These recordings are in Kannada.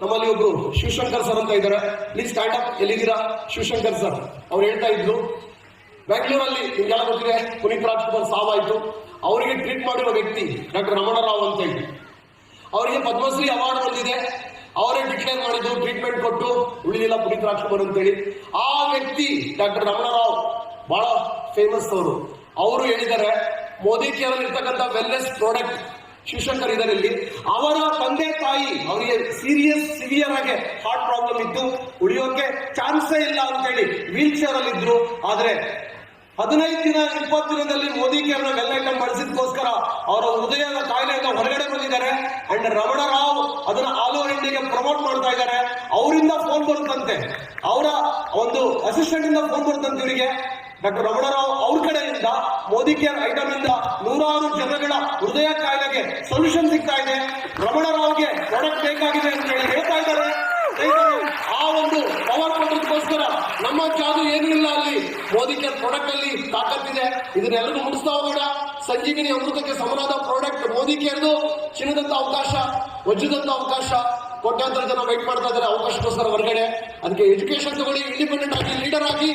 ನಮ್ಮಲ್ಲಿ ಒಬ್ರು ಶಿವಶಂಕರ್ ಸರ್ ಅಂತ ಇದ್ದಾರೆ. ಪ್ಲೀಸ್ ಸ್ಟ್ಯಾಂಡ್ ಅಪ್ ಎಲ್ಲಿದ್ದೀರಾ? ಶಿವಶಂಕರ್ ಸರ್, ಅವ್ರು ಹೇಳ್ತಾ ಇದ್ರು. ಬೆಂಗಳೂರಲ್ಲಿ ನಿಮ್ಗೆಲ್ಲ ಗೊತ್ತಿದೆ, ಪುನೀತ್ ರಾಜ್ಕುಮಾರ್ ಸಾವಾಯಿತು. ಅವರಿಗೆ ಟ್ರೀಟ್ ಮಾಡಿರೋ ವ್ಯಕ್ತಿ ಡಾಕ್ಟರ್ ರಮಣರಾವ್ ಅಂತ ಹೇಳಿ. ಅವರಿಗೆ ಪದ್ಮಶ್ರೀ ಅವಾರ್ಡ್ ಬಂದಿದೆ. ಅವರೇ ಡಿಕ್ಲೇರ್ ಮಾಡಿದ್ದು ಟ್ರೀಟ್ಮೆಂಟ್ ಕೊಟ್ಟು ಉಳಿದಿಲ್ಲ ಪುನೀತ್ ರಾಜ್ಕುಮಾರ್ ಅಂತೇಳಿ ಆ ವ್ಯಕ್ತಿ ಡಾಕ್ಟರ್ ರಮಣರಾವ್ ಬಹಳ ಫೇಮಸ್ ಅವರು. ಅವರು ಹೇಳಿದ್ದಾರೆ, ಮೋದಿ ಕೇರ್ ಇರ್ತಕ್ಕಂಥ ವೆಲ್ನೆಸ್ ಪ್ರಾಡಕ್ಟ್ ಶಿವಶಂಕರ್ ಇದರಲ್ಲಿ. ಅವರ ತಂದೆ ತಾಯಿ, ಅವರಿಗೆ ಸೀರಿಯಸ್ ಸಿವಿಯರ್ ಆಗಿ ಹಾರ್ಟ್ ಪ್ರಾಬ್ಲಮ್ ಇತ್ತು ಉಳಿಯೋಕೆ ಚಾನ್ಸೇ ಇಲ್ಲ ಅಂತೇಳಿ ವೀಲ್ ಚೇರ್ ಅಲ್ಲಿ ಇದ್ರು. ಆದ್ರೆ ಹದಿನೈದು ದಿನ, ಇಪ್ಪತ್ತು ದಿನದಲ್ಲಿ ಮೋದಿ ಕೇರ್ನ ಎಲ್ಲ ಐಟಮ್ ಬಳಸಿದ್ಕೋಸ್ಕರ ಅವರ ಹೃದಯದ ಕಾಯಿಲೆಯಿಂದ ಹೊರಗಡೆ ಬಂದಿದ್ದಾರೆ. ಅಂಡ್ ರಮಣ ರಾವ್ ಅದನ್ನ ಆಲ್ ಓವರ್ ಇಂಡಿಯಾಗೆ ಪ್ರಮೋಟ್ ಮಾಡ್ತಾ ಇದ್ದಾರೆ. ಅವರಿಂದ ಫೋನ್ ಬರುತ್ತಂತೆ. ಅವರ ಒಂದು ಅಸಿಸ್ಟೆಂಟ್ ಇಂದ ಫೋನ್ ಬರುತ್ತಂತೆ ಇವರಿಗೆ. ಡಾಕ್ಟರ್ ರಮಣರಾವ್ ಅವ್ರ ಕಡೆಯಿಂದ ಮೋದಿ ಕೇರ್ ಐಟಮ್ ಇಂದ ನೂರಾರು ಜನಗಳ ಹೃದಯ ಕಾಯಿಲೆಗೆ ಸೊಲ್ಯೂಷನ್ ಸಿಗ್ತಾ ಇದೆ. ರಮಣರಾವ್ಗೆ ಪ್ರಾಡಕ್ಟ್ ಬೇಕಾಗಿದೆ ಅಂತ ಹೇಳಿ ಹೇಳ್ತಾ ಇದ್ದಾರೆ. ಆ ಒಂದು ಪವರ್ ಕೊಟ್ಟದಕ್ಕೋಸ್ಕರ ನಮ್ಮ ಜಾದು ಏನೂ ಇಲ್ಲ ಅಲ್ಲಿ. ಮೋದಿ ಕೇರ್ ಪ್ರಾಡಕ್ಟ್ ಅಲ್ಲಿ ತಾಕತ್ತಿದೆ. ಇದನ್ನೆಲ್ಲರೂ ಮುಗಿಸ್ತಾ ಹೋಗೋಣ. ಸಂಜೀವಿನಿ ಅಮೃತಕ್ಕೆ ಸಮನಾದ ಪ್ರಾಡಕ್ಟ್ ಮೋದಿ ಕೇರ್ದು ಚಿನ್ನದಂತ ಅವಕಾಶ, ವಜ್ರದಂತ ಅವಕಾಶ. ಕೋಟ್ಯಾಂತರ ಜನ ವೈಟ್ ಮಾಡ್ತಾ ಇದ್ದಾರೆ. ಅವಕಾಶಕ್ಕೋಸ್ಕರ ಹೊರಗಡೆ. ಅದಕ್ಕೆ ಎಜುಕೇಶನ್ ತಗೊಳ್ಳಿ. ಇಂಡಿಪೆಂಡೆಂಟ್ ಆಗಿ ಲೀಡರ್ ಆಗಿ.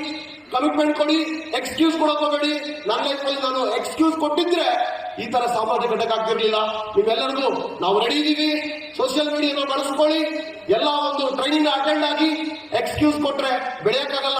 ಕಮಿಟ್ಮೆಂಟ್ ಕೊಡಿ ಎಕ್ಸ್ಕ್ಯೂಸ್ ಕೊಡಕ್ ಹೋಗಬೇಡಿ ನನ್ನ ಲೈಫಲ್ಲಿ ನಾನು ಎಕ್ಸ್ಕ್ಯೂಸ್ ಕೊಟ್ಟಿದ್ರೆ ಈ ತರ ಸಾಮಾಜಿಕ ಘಟಕ ಆಗ್ತಿರ್ಲಿಲ್ಲ. ನೀವೆಲ್ಲರಿಗೂ ನಾವು ರೆಡಿ ಇದೀವಿ. ಸೋಷಿಯಲ್ ಮೀಡಿಯಾನ ಬಳಸ್ಕೊಳ್ಳಿ. ಎಲ್ಲ ಒಂದು ಟ್ರೈನಿಂಗ್ ಅಟೆಂಡ್ ಆಗಿ ಎಕ್ಸ್ಕ್ಯೂಸ್ ಕೊಟ್ರೆ ಬೆಳೆಯಕ್ಕಾಗಲ್ಲ.